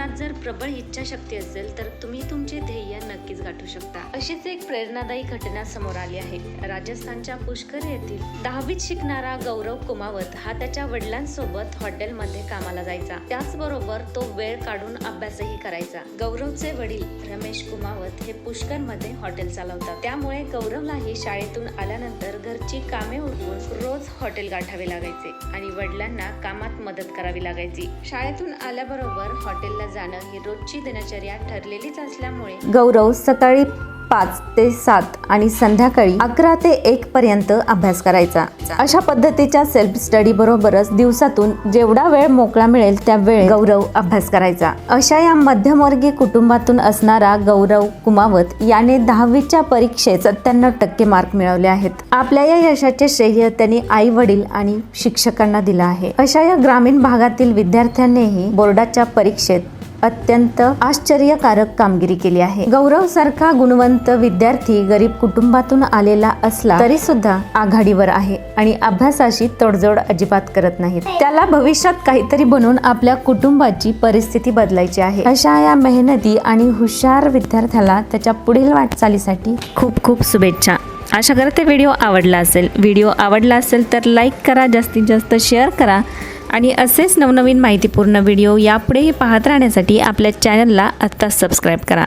मनात जर प्रबळ इच्छाशक्ती असेल तर तुम्ही तुमचे ध्येय नक्कीच गाठू शकता. अशीच एक प्रेरणादायी घटना समोर आली आहे. राजस्थानच्या पुष्कर येथील दहावीत शिकणारा गौरव कुमावत हा त्याच्या वडिलांसोबत हॉटेलमध्ये कामाला जायचा. त्याचबरोबर तो वेळ काढून अभ्यासही करायचा. गौरवचे वडील रमेश कुमावत हे पुष्करमध्ये हॉटेल चालवतात. त्यामुळे गौरवलाही शाळेतून आल्यानंतर घरची कामे उरकून रोज हॉटेल गाठावे लागायचे आणि वडिलांना कामात मदत करावी लागायची. शाळेतून आल्याबरोबर हॉटेलला जाणं ही रोजची दिनचर्या ठरलेलीच असल्यामुळे गौरव सकाळी पाच ते सात आणि संध्याकाळी अकरा ते एक पर्यंत अभ्यास करायचा. अशा पद्धतीच्या सेल्फ स्टडी बरोबरच दिवसातून जेवढा वेळ मोकळा मिळेल त्या वेळ गौरव अभ्यास करायचा. अशा या मध्यमवर्गीय कुटुंबातून असणारा गौरव कुमावत याने दहावीच्या परीक्षेत सत्त्याण्णव टक्के मार्क मिळवले आहेत. आपल्या या यशाचे श्रेय त्यांनी आई वडील आणि शिक्षकांना दिलं आहे. अशा या ग्रामीण भागातील विद्यार्थ्यांनीही बोर्डाच्या परीक्षेत अत्यंत आश्चर्यकारक कामगिरी केली आहे. गौरव सारखा गुणवंत विद्यार्थी गरीब कुटुंबातून आलेला असला तरी सुद्धा आघाडीवर आहे आणि अभ्यासाशी तडजोड अजिबात करत नाहीत. त्याला भविष्यात काहीतरी बनवून आपल्या कुटुंबाची परिस्थिती बदलायची आहे. अशा या मेहनती आणि हुशार विद्यार्थ्याला त्याच्या पुढील वाटचालीसाठी खूप खूप शुभेच्छा. आशा करते व्हिडिओ आवडला असेल. व्हिडिओ आवडला असेल तर लाईक करा जास्तीत जास्त शेअर करा. आणि असेच नवनवीन माहितीपूर्ण व्हिडिओ यापुढेही पाहत राहण्यासाठी आपल्या चॅनलला आत्ताच सबस्क्राईब करा.